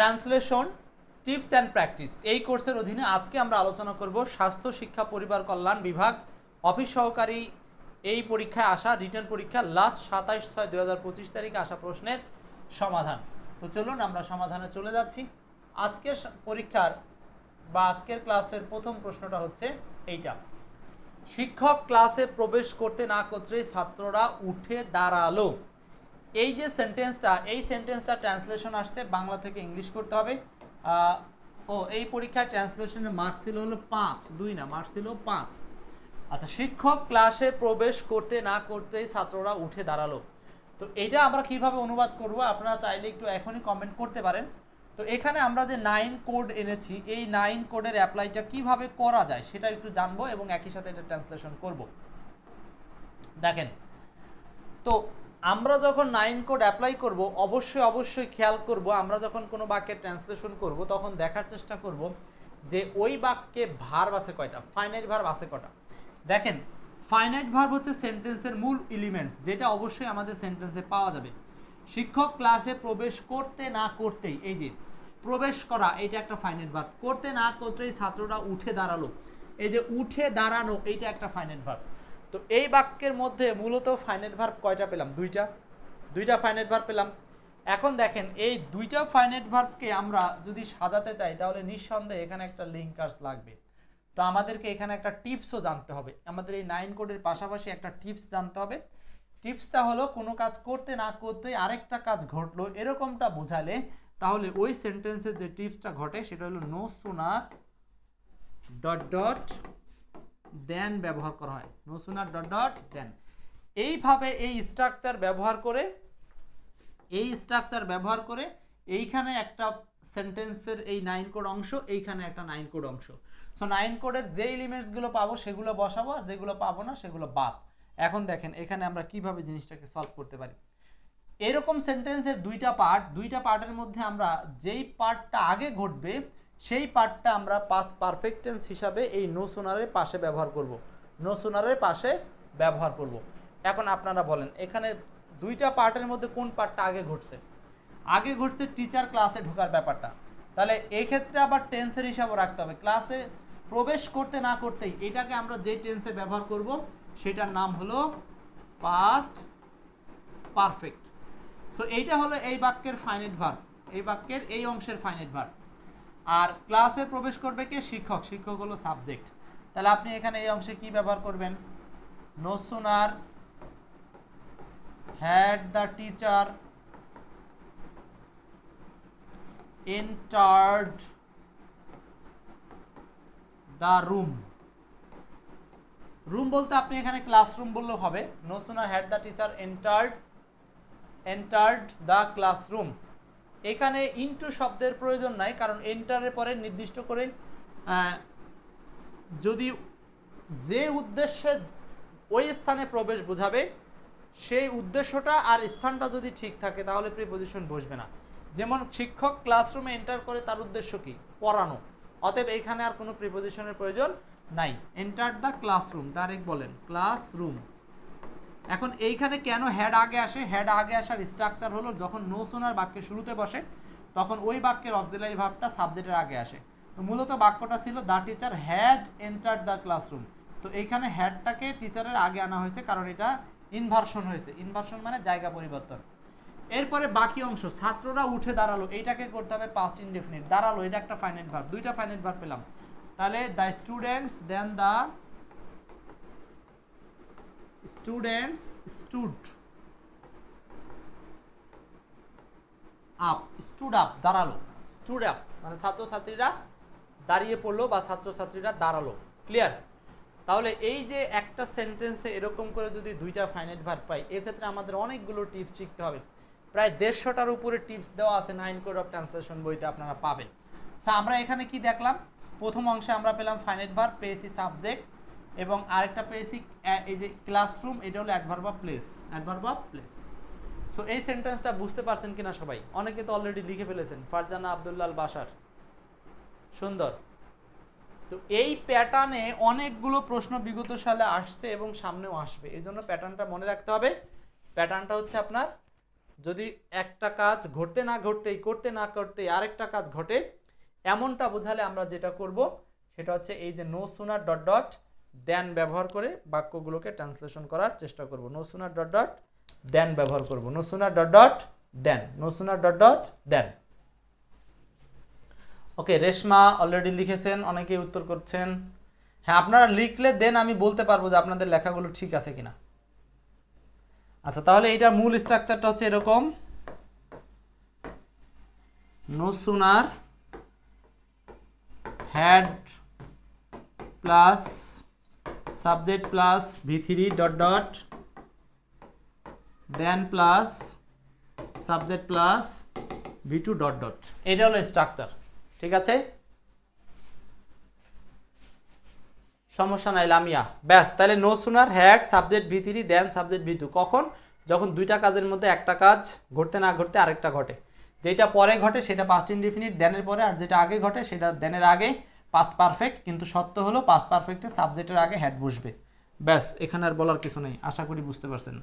Translation, tips and practice. এই কোর্সের অধীনে আজকে আমরা আলোচনা করব স্বাস্থ্য, শিক্ষা, পরিবার কল্যাণ বিভাগ, অফিস সহকারী এই পরীক্ষায় আসা, রিটার্ন পরীক্ষা, লাস্ট সাতাইশ ছয় দু হাজার পঁচিশ তারিখে আসা প্রশ্নের সমাধান। তো চলুন আমরা সমাধানে চলে যাচ্ছি। আজকের পরীক্ষার বা আজকের ক্লাসের প্রথম প্রশ্নটা হচ্ছে এইটা। শিক্ষক ক্লাসে প্রবেশ করতে না করতেই ছাত্ররা উঠে দাঁড়াল। এই যে সেন্টেন্সটা এই সেন্টেন্সটা ট্রান্সলেশন আসছে, বাংলা থেকে ইংলিশ করতে হবে। ও, এই পরীক্ষার ট্রান্সলেশনের মার্ক ছিল হলো পাঁচ, দুই না মার্ক ছিল পাঁচ। আচ্ছা শিক্ষক ক্লাসে প্রবেশ করতে না করতেই ছাত্ররা উঠে দাঁড়াল। তো এটা আমরা কীভাবে অনুবাদ করব, আপনারা চাইলে একটু এখনই কমেন্ট করতে পারেন। তো এখানে আমরা যে নাইন কোড এনেছি, এই নাইন কোডের অ্যাপ্লাইটা কীভাবে করা যায় সেটা একটু জানব এবং একই সাথে এটা ট্রান্সলেশন করব। দেখেন, তো আমরা যখন নাইন কোড অ্যাপ্লাই করব, অবশ্যই অবশ্যই খেয়াল করব, আমরা যখন কোনো বাক্যের ট্রান্সলেশন করব, তখন দেখার চেষ্টা করব যে ওই বাক্যে ভার্ব আছে কয়টা? ফাইনাইট ভার্ব আছে কয়টা দেখেন ফাইনাইট ভার্ব হচ্ছে সেন্টেন্সের মূল এলিমেন্টস যেটা অবশ্যই আমাদের সেন্টেন্সে পাওয়া যাবে। শিক্ষক ক্লাসে প্রবেশ করতে না করতেই, এই যে, প্রবেশ করা, এটা একটা ফাইনাইট ভার্ব করতে না করতেই ছাত্ররা উঠে দাঁড়াল। এই যে, উঠে দাঁড়ানো, এইটা একটা ফাইনাইট ভার্ব তো এই বাক্যের মধ্যে মূলত ফাইনাইট ভার্ব কয়টা পেলাম? দুইটা। দুইটা ফাইনাইট ভার্ব পেলাম। এখন দেখেন, এই দুইটা ফাইনাইট ভার্বকে আমরা যদি সাজাতে চাই, তাহলে নিঃসন্দেহে এখানে একটা লিঙ্কার্স লাগবে। তো আমাদেরকে এখানে একটা টিপসও জানতে হবে। আমাদের এই নাইন কোডের পাশাপাশি একটা টিপস জানতে হবে। টিপসটা হলো, কোনো কাজ করতে না করতেই আরেকটা কাজ ঘটলো, এরকমটা বোঝালে তাহলে ওই সেন্টেন্সের যে টিপসটা ঘটে, সেটা হলো no sooner dot dot then ব্যবহার করা হয়। No sooner dot dot then এইভাবে এই স্ট্রাকচার ব্যবহার করে, এই স্ট্রাকচার ব্যবহার করে এইখানে একটা সেন্টেন্সের এই নাইন কোড অংশ, এইখানে একটা নাইন কোড অংশ। সো নাইন কোডের যে এলিমেন্টসগুলো পাবো, সেগুলো বসাবো, আর যেগুলো পাবো না, সেগুলো বাদ। এখন দেখেন, এখানে আমরা কীভাবে জিনিসটাকে সলভ করতে পারি। এরকম সেন্টেন্সের দুইটা পার্ট দুইটা পার্টের মধ্যে আমরা যেই পার্টটা আগে ঘটবে সেই পার্টটা আমরা পাস্ট পারফেক্ট টেন্স হিসাবে এই নো সোনারের পাশে ব্যবহার করব। নো সোনারের পাশে ব্যবহার করব। এখন আপনারা বলেন, এখানে দুইটা পার্টের মধ্যে কোন পার্টটা আগে ঘটছে? আগে ঘটছে টিচার ক্লাসে ঢোকার ব্যাপারটা। তাহলে এই ক্ষেত্রে আবার টেন্সের হিসাবও রাখতে হবে। ক্লাসে প্রবেশ করতে না করতেই এটাকে আমরা যে টেন্সে ব্যবহার করব, সেটার নাম হলো পাস্ট পারফেক্ট সো এইটা হলো এই বাক্যের ফাইনাইট ভার্ব এই বাক্যের এই অংশের ফাইনাইট ভার্ব আর ক্লাসে প্রবেশ করবে কে? শিক্ষক। শিক্ষক হলো সাবজেক্ট তাহলে আপনি এখানে এই অংশে কি ব্যবহার করবেন? No sooner had the teacher entered the room room বলতে আপনি এখানে ক্লাসরুম বললেও হবে। No sooner had the teacher entered entered the classroom এখানে ইনটু শব্দের প্রয়োজন নাই, কারণ এন্টারের পরে নির্দিষ্ট করে যদি যে উদ্দেশ্যে ওই স্থানে প্রবেশ বোঝাবে, সেই উদ্দেশ্যটা আর স্থানটা যদি ঠিক থাকে, তাহলে প্রিপোজিশন বসবে না। যেমন শিক্ষক ক্লাসরুমে এন্টার করে তার উদ্দেশ্য কি? পড়ানো। অতএব এখানে আর কোনো প্রিপোজিশনের প্রয়োজন নাই। এন্টার দ্য ক্লাসরুম ডাইরেক্ট বলেন ক্লাসরুম এখন এইখানে কেন হেড আগে আসে? হেড আগে আসার স্ট্রাকচার হলো যখন নো সোনার বাক্যের শুরুতে বসে, তখন ওই বাক্যের অক্সিলারি ভাবটা সাবজেক্টের আগে আসে। তো মূলত বাক্যটা ছিল the teacher had enter the classroom তো এইখানে হ্যাডটাকে টিচারের আগে আনা হয়েছে কারণ এটা ইনভার্সন হয়েছে। ইনভার্সন মানে জায়গা পরিবর্তন। এরপরে বাকি অংশ, ছাত্ররা উঠে দাঁড়াল। এইটাকে করতে হবে পাস্ট ইনডেফিনিট দাঁড়াল, এটা একটা ফাইনাইট ভার্ব দুইটা ফাইনাইট ভার্ব পেলাম। তাহলে the students then the students stood up stood up দাঁড়াল। স্টুড আপ মানে ছাত্রছাত্রীরা দাঁড়িয়ে পড়ল বা ছাত্রছাত্রীরা দাঁড়াল। ক্লিয়ার তাহলে এই যে একটা সেন্টেন্সে এরকম করে যদি দুইটা ফাইনাইট ভার্ব পাই, এক্ষেত্রে আমাদের অনেকগুলো টিপস শিখতে হবে। প্রায় দেড়শোটার উপরে টিপস দেওয়া আছে নাইন কোড অফ ট্রান্সলেশন বইতে আপনারা পাবেন। সো আমরা এখানে কি দেখলাম? প্রথম অংশে আমরা পেলাম ফাইনাইট ভার্ব পেয়েছি সাবজেক্ট এবং আরেকটা পেয়েছি এই যে ক্লাসরুম এটা হলো adverb of place adverb of place so এই সেন্টেন্সটা বুঝতে পারছেন কিনা সবাই? অনেকে তো অলরেডি লিখে ফেলেছেন, ফারজানা আবদুল্লাল বাসার। সুন্দর। তো এই প্যাটার্নে অনেকগুলো প্রশ্ন বিগত সালে আসছে এবং সামনেও আসবে। এই জন্য প্যাটার্নটা মনে রাখতে হবে। প্যাটার্নটা হচ্ছে আপনার, যদি একটা কাজ ঘটতে না ঘটতেই, করতে না করতেই আরেকটা কাজ ঘটে, এমনটা বোঝালে আমরা যেটা করব, সেটা হচ্ছে এই যে no sooner dot dot then ব্যবহার করে বাক্যগুলোকে ট্রান্সলেশন করার চেষ্টা করব। No sooner dot dot then ব্যবহার করব। No sooner dot dot then no sooner dot dot then okay Reshma already লিখেছেন, অনেকেই উত্তর করছেন। হ্যাঁ আপনারা লিখলে দেন আমি বলতে পারব যে আপনাদের লেখাগুলো ঠিক আছে কিনা। আচ্ছা তাহলে এটার মূল স্ট্রাকচারটা হচ্ছে এরকম। No sooner had plus subject plus V three dot dot then plus subject plus V two dot dot এটা হলো স্ট্রাকচার ঠিক আছে? সমস্যা নাই, লামিয়া। ব্যাস, তাহলে no sooner had subject V three then subject V two কখন? যখন দুইটা কাজের মধ্যে একটা কাজ ঘটতে না ঘটতে আরেকটা ঘটে। যেটা পরে ঘটে সেটা পাস্ট ইনডিফিনিট দেনের পরে, আর যেটা আগে ঘটে সেটা দেনের আগে। পাস্ট পারফেক্ট কিন্তু সত্য হলো পাস্ট পারফেক্টে সাবজেক্টের আগে হ্যাড বসবে। ব্যাস, এখানে আর বলার কিছু নেই, আশা করি বুঝতে পারছেন।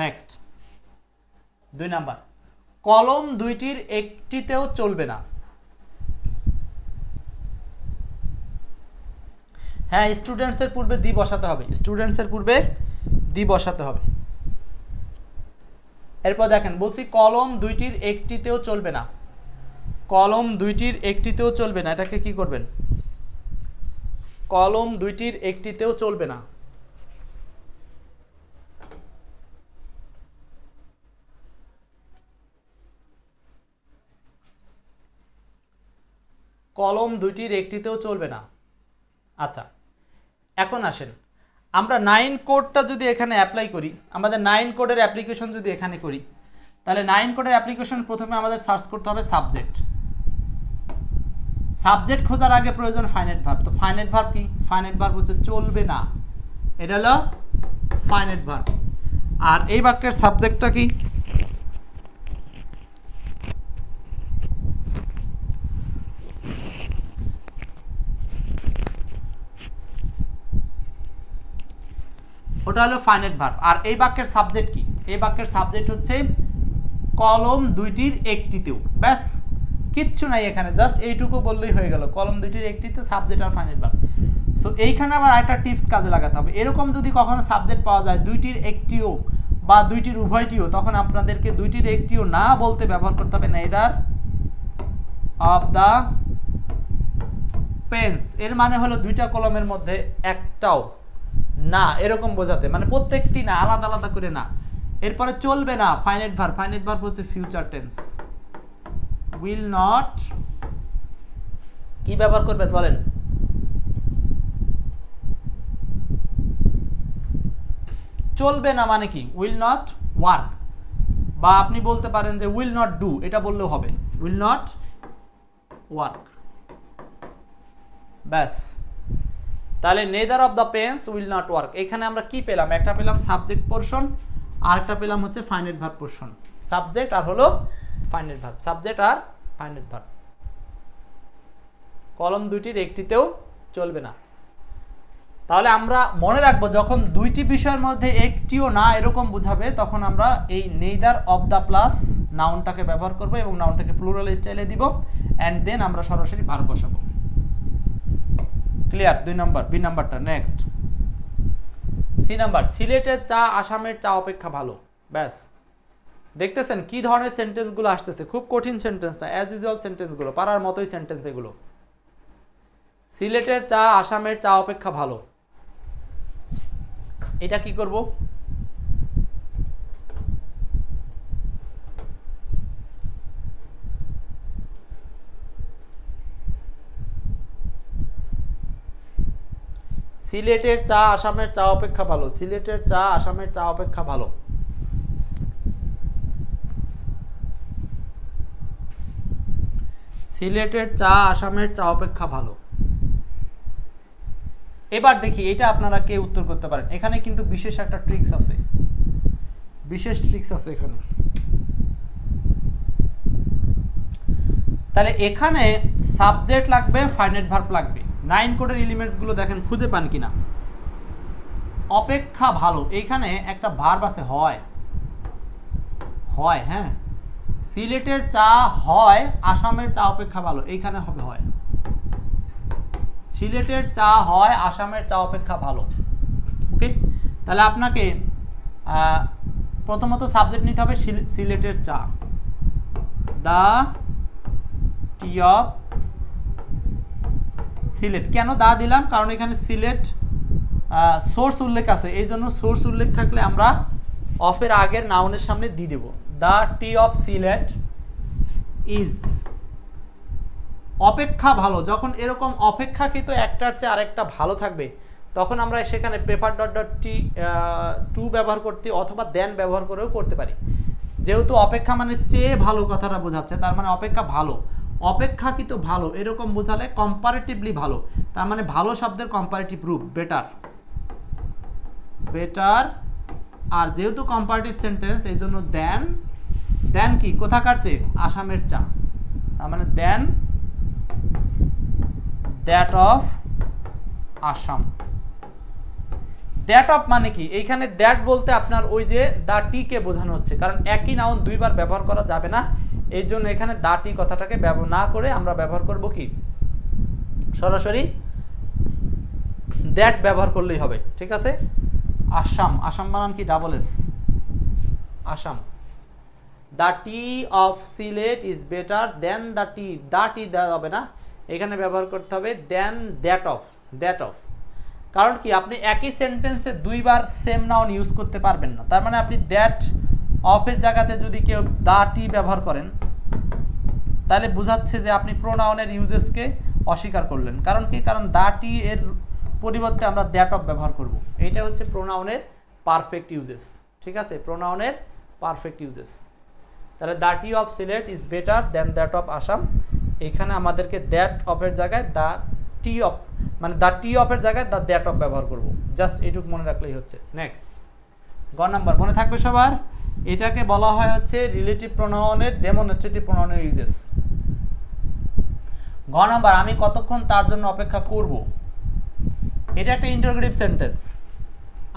নেক্সট দুই নাম্বার। কলম দুইটির একটিতেও চলবে না। হ্যাঁ স্টুডেন্টসের পূর্বে দি বসাতে হবে। স্টুডেন্টসের পূর্বে দি বসাতে হবে। এরপর দেখেন, বলছি কলম দুইটির একটিতেও চলবে না। কলম দুইটির একটিতেও চলবে না। এটাকে কি করবেন? কলম দুইটির একটিতেও চলবে না। কলম দুইটির একটিতেও চলবে না। আচ্ছা এখন আসেন। আমরা নাইন কোডটা যদি এখানে অ্যাপ্লাই করি, আমাদের নাইন কোডের অ্যাপ্লিকেশন যদি এখানে করি, তাহলে নাইন কোডের অ্যাপ্লিকেশন প্রথমে আমাদের সার্চ করতে হবে সাবজেক্ট। সাবজেক্ট খোঁজার আগে প্রয়োজন ফাইনাইট ভার্ব তো ফাইনাইট ভার্ব কি? ফাইনাইট ভার্ব হচ্ছে চলবে না। এটা হলো ফাইনাইট ভার্ব আর এই বাক্যের সাবজেক্টটা কি? ওটা হলো ফাইনাইট ভার্ব আর এই বাক্যের সাবজেক্ট কি? এই বাক্যের সাবজেক্ট হচ্ছে কলম দুইটির একটিতেও। ব্যাস। কিচ্ছু নাই এখানে জাস্ট এইটুকু বললেই হয়ে গেল। কলম দুইটির একটিতে সাবজেক্ট আর ফাইনাল ভার্ব সো এইখানে আবার একটা টিপস কাজে লাগাতে হবে। এরকম যদি কখনো সাবজেক্ট পাওয়া যায়, দুইটির একটিও বা দুইটির উভয়টিও, তখন আপনাদেরকে দুইটির একটিও না বলতে ব্যবহার করতে হবে না। এটার অফ দ্য পেন্স এর মানে হলো দুইটা কলমের মধ্যে একটাও। না, এরকম বোঝাতে। মানে প্রত্যেকটি না, আলাদা আলাদা করে না। এরপরে চলবে না ফাইনাইট ভার ফাইনাইট ভার হচ্ছে ফিউচার টেন্স উইল নট কি ব্যবহার করবেন বলেন? চলবে না মানে কি? উইল নট ওয়ার্ক বা আপনি বলতে পারেন যে উইল নট ডু এটা বললেও হবে। উইল নট ওয়ার্ক ব্যাস। তাহলে neither of the pens will not work এখানে আমরা কি পেলাম? একটা পেলাম সাবজেক্ট পোর্শন আর একটা পেলাম হচ্ছে ফাইনাইট ভার্ব পোর্শন সাবজেক্ট আর হলো ফাইনাইট ভার্ব সাবজেক্ট আর ফাইনাইট ভার্ব কলম দুইটির একটিতেও চলবে না। তাহলে আমরা মনে রাখব, যখন দুইটি বিষয়ের মধ্যে একটিও না এরকম বুঝাবে, তখন আমরা এই নেইদার অফ দ্য প্লাস নাউনটাকে ব্যবহার করব এবং নাউনটাকে প্লুরাল স্টাইলে দিব অ্যান্ড দেন আমরা সরাসরি ভার বসাবো। ক্লিয়ার? দুই নম্বর, বি নাম্বারটা, নেক্সট। সি নাম্বার, সিলেটের চা, আসামের চা অপেক্ষা ভালো। ব্যাস। দেখতেছেন কি ধরনের সেন্টেন্সগুলো আসতেছে? খুব কঠিন সেন্টেন্সটা অ্যাজ ইউজুয়াল সেন্টেন্সগুলো পারার মতোই সেন্টেন্স এগুলো। সিলেটের চা, আসামের চা অপেক্ষা ভালো। এটা কি করব? সিলেটের চা, আসামের চা অপেক্ষা ভালো। সিলেটের চা, আসামের চা অপেক্ষা ভালো। সিলেটের চা, আসামের চা অপেক্ষা ভালো। এবার দেখি, এটা আপনারা কে উত্তর করতে পারেন? এখানে কিন্তু বিশেষ একটা ট্রিক্স আছে। বিশেষ ট্রিক্স আছে এখানে। তাহলে এখানে সাবজেক্ট লাগবে ফাইনাইট ভার্ব লাগবে। নাইন কোডের এলিমেন্টসগুলো দেখেন, খুঁজে পান কিনা। অপেক্ষা ভালো। এইখানে একটা ভার্ব আছে, হয়। হয় হ্যাঁ। সিলেটের চা হয়, আসামের চা অপেক্ষা ভালো। এইখানে হবে হয়। সিলেটের চা হয়, আসামের চা অপেক্ষা ভালো। ওকে তাহলে আপনাকে প্রথমত সাবজেক্ট নিতে হবে সিল- সিলেটের চা। The tea of Sylhet. কেন দা দিলাম? কারণ এখানে সিলেট সোর্স উল্লেখ আছে। এই জন্য সোর্স উল্লেখ থাকলে আমরা অফের আগের নাউনের সামনে দিয়ে দেব। The tea of Sylhet is অপেক্ষা ভালো। যখন এরকম অপেক্ষাকৃত একটার চেয়ে আরেকটা ভালো থাকবে, তখন আমরা সেখানে পেপার ডট ডট টি টু ব্যবহার করতে অথবা দেন ব্যবহার করেও করতে পারি। যেহেতু অপেক্ষা মানে চেয়ে ভালো কথাটা বোঝাচ্ছে, তার মানে অপেক্ষা ভালো। অপেক্ষাকৃত ভালো, এরকম বোঝালে কম্পারেটিভলি ভালো। তার মানে ভালো শব্দের কম্পারেটিভ রূপ বেটার বেটার আর যেহেতু কম্পারেটিভ সেন্টেন্স এই জন্য দেন দেন কি? কোথাকার চেয়ে? আসামের চা। তার মানে then that of Assam. That of মানে কি? এইখানে দ্যাট বলতে আপনার ওই যে দা টিকে বোঝানো হচ্ছে। কারণ একই নাউন দুইবার ব্যবহার করা যাবে না। এই জন্য এখানে দা টি কথাটাকে ব্যবহার না করে আমরা ব্যবহার করব কি? সরাসরি দ্যাট ব্যবহার করলেই হবে। ঠিক আছে? আসাম আসাম বানান কি? Double S Assam. The tea of Sylhet is better than the tea the tea দেওয়া হবে না। এখানে ব্যবহার করতে হবে than that of that of কারণ কি? আপনি একই সেন্টেন্সে দুইবার সেম নাউন ইউজ করতে পারবেন না। তার মানে আপনি দ্যাট অফের জায়গাতে যদি কেউ দা টি ব্যবহার করেন, তাহলে বোঝাচ্ছে যে আপনি প্রোনাউনের ইউজেসকে অস্বীকার করলেন। কারণ কি? কারণ দা টি এর পরিবর্তে আমরা দ্যাট অফ ব্যবহার করব। এইটা হচ্ছে প্রোনাউনের পারফেক্ট ইউজেস ঠিক আছে? প্রোনাউনের পারফেক্ট ইউজেস তাহলে the tea of Sylhet is better than that of Assam এখানে আমাদেরকে দ্যাট অফের জায়গায় দ্য টি অফ মানে দ্য টি অফের জায়গায় দ্য দ্যাট অফ ব্যবহার করব। জাস্ট এইটুকু মনে রাখলেই হচ্ছে। নেক্সট গ নাম্বার, মনে থাকবে সবার? এটাকে বলা হয় হচ্ছে রিলেটিভ প্রোনাউনের ডেমনস্ট্রেটিভ প্রোনাউনের ইউজেস গ নাম্বার, আমি কতক্ষণ তার জন্য অপেক্ষা করব? এটা একটা ইন্টারগ্রেটিভ সেন্টেন্স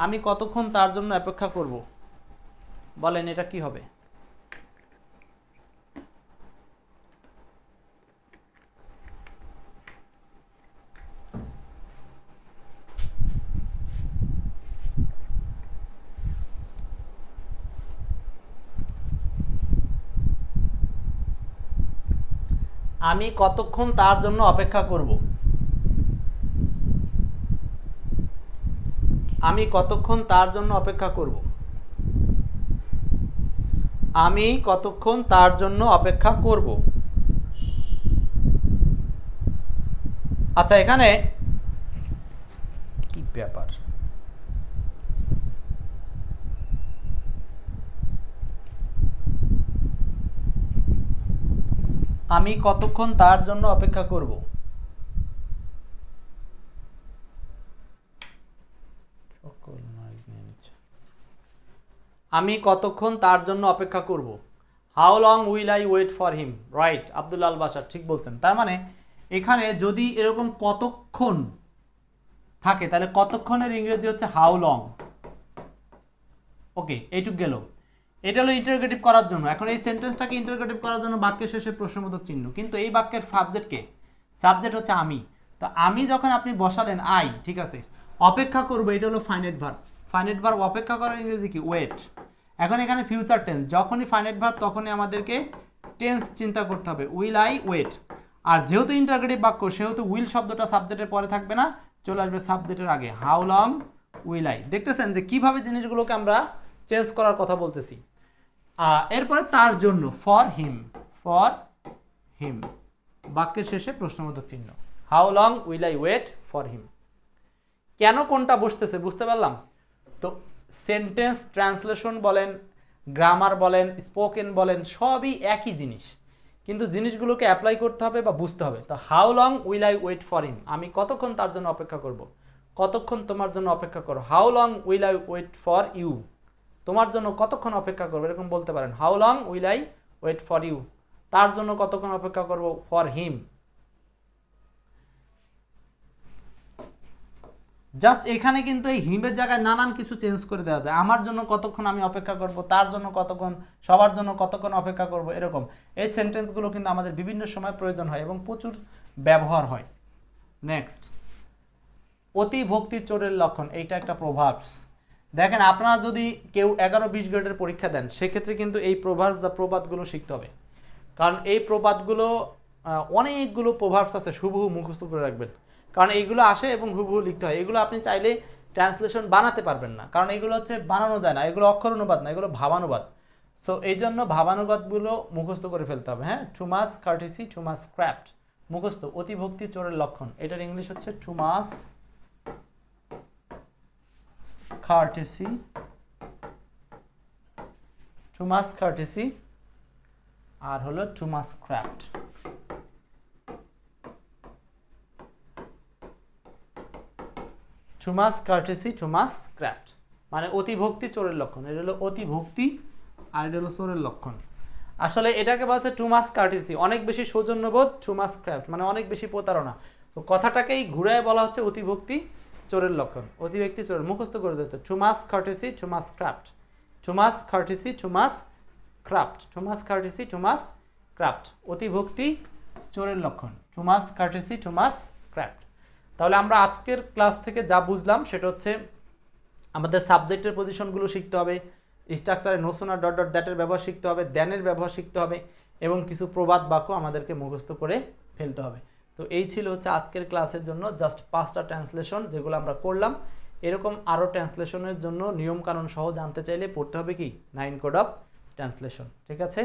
আমি কতক্ষণ তার জন্য অপেক্ষা করব? বলেন, এটা কি হবে? আমি কতক্ষণ তার জন্য অপেক্ষা করব? আমি কতক্ষণ তার জন্য অপেক্ষা করব? আমি কতক্ষণ তার জন্য অপেক্ষা করব? আচ্ছা এখানে কি ব্যাপার? আমি কতক্ষণ তার জন্য অপেক্ষা করব? আমি কতক্ষণ তার জন্য অপেক্ষা করব? How long will I wait for him right Abdul Al Basar ঠিক বলছেন। তার মানে এখানে যদি এরকম কতক্ষণ থাকে, তাহলে কতক্ষণের ইংরেজি হচ্ছে হাউ লং ওকে এইটুক গেল। এটা হলো ইন্টারগ্রেটিভ করার জন্য। এখন এই সেন্টেন্সটাকে ইন্টারগ্রেটিভ করার জন্য বাক্যের শেষে প্রশ্নবোধক চিহ্ন। কিন্তু এই বাক্যের সাবজেক্ট কে? সাবজেক্ট হচ্ছে আমি। তো আমি যখন আপনি বসালেন আই ঠিক আছে, অপেক্ষা করব, এটা হলো ফাইনাইট ভার্ব ফাইনাইট ভার্ব অপেক্ষা করার ইংরেজি কি? ওয়েট এখন এখানে ফিউচার টেন্স যখনই ফাইনাইট ভার্ব তখনই আমাদেরকে টেন্স চিন্তা করতে হবে উইল আই ওয়েট আর যেহেতু ইন্টারগ্রেটিভ বাক্য, সেহেতু উইল শব্দটা সাবজেক্টের পরে থাকবে না, চলে আসবে সাবজেক্টের আগে। হাউ লং উইল আই দেখতেছেন যে কীভাবে জিনিসগুলোকে আমরা চেঞ্জ করার কথা বলতেছি। এরপরে তার জন্য ফর হিম ফর হিম বাক্যের শেষে প্রশ্নবোধক চিহ্ন। How long will I wait for him কেন কোনটা বসতেছে, বুঝতে পারলাম? সেন্টেন্স ট্রান্সলেশন বলেন, গ্রামার বলেন, স্পোকেন বলেন, সবই একই জিনিস। কিন্তু জিনিসগুলোকে অ্যাপ্লাই করতে হবে বা বুঝতে হবে। তো how long will I wait for him? আমি কতক্ষণ তার জন্য অপেক্ষা করব? কতক্ষণ তোমার জন্য অপেক্ষা করো how long will I wait for you? তোমার জন্য কতক্ষণ অপেক্ষা করব? এরকম বলতে পারেন। How long will I wait for you? তার জন্য কতক্ষণ অপেক্ষা করব? For him. জাস্ট এখানে কিন্তু এই হিমের জায়গায় নানান কিছু চেঞ্জ করে দেওয়া যায়। আমার জন্য কতক্ষণ আমি অপেক্ষা করব? তার জন্য কতক্ষণ? সবার জন্য কতক্ষণ অপেক্ষা করব? এরকম। এই সেন্টেন্সগুলো কিন্তু আমাদের বিভিন্ন সময় প্রয়োজন হয় এবং প্রচুর ব্যবহার হয়। নেক্সট অতি ভক্তি চোরের লক্ষণ। এইটা একটা প্রভাবস দেখেন, আপনারা যদি কেউ এগারো বিশ গ্রেডের পরীক্ষা দেন, সেক্ষেত্রে কিন্তু এই প্রভাব বা প্রবাদগুলো শিখতে হবে। কারণ এই প্রবাদগুলো অনেকগুলো প্রভাবস আছে, হুবহু মুখস্থ করে রাখবেন। কারণ এইগুলো আসে এবং হুবহু লিখতে হয়। এগুলো আপনি চাইলে ট্রান্সলেশন বানাতে পারবেন না। কারণ এগুলো হচ্ছে বানানো যায় না। এগুলো অক্ষর অনুবাদ না, এগুলো ভাবানুবাদ। সো এই জন্য ভাবানুবাদগুলো মুখস্থ করে ফেলতে হবে হ্যাঁ? টু মাস কার্টিসি টু মাস মুখস্থ, অতিভক্তি, চোরের লক্ষণ। এটার ইংলিশ হচ্ছে too much too much courtesy, আর হলো much craft too courtesy much craft. মানে অতিভক্তি চোরের লক্ষণ। এটা হলো অতিভক্তি আর এটা হলো চোরের লক্ষণ। আসলে এটাকে বলা হচ্ছে টু মাস কার্টিসি অনেক বেশি সৌজন্যবোধ টু মাস ক্রাফট মানে অনেক বেশি প্রতারণা। তো কথাটাকেই ঘুরায় বলা হচ্ছে অতিভক্তি চোরের লক্ষণ। অতিভক্তি চোরের মুখস্থ করে দিতে too much courtesy too much craft too much courtesy too much craft too much courtesy too much craft অতিভক্তি চোরের লক্ষণ। Too much courtesy too much craft তাহলে আমরা আজকের ক্লাস থেকে যা বুঝলাম সেটা হচ্ছে আমাদের সাবজেক্টের পজিশনগুলো শিখতে হবে স্ট্রাকচারের নোশন আর ডট ডট দ্যাটের ব্যবহার শিখতে হবে দ্যানের ব্যবহার শিখতে হবে এবং কিছু প্রবাদ বাক্য আমাদেরকে মুখস্থ করে ফেলতে হবে। তো এই ছিল হচ্ছে আজকের ক্লাসের জন্য জাস্ট পাঁচটা ট্রান্সলেশন যেগুলো আমরা করলাম। এরকম আরও ট্রান্সলেশনের জন্য নিয়মকানুন সহ জানতে চাইলে পড়তে হবে কি? নাইন কোড অফ ট্রান্সলেশন ঠিক আছে?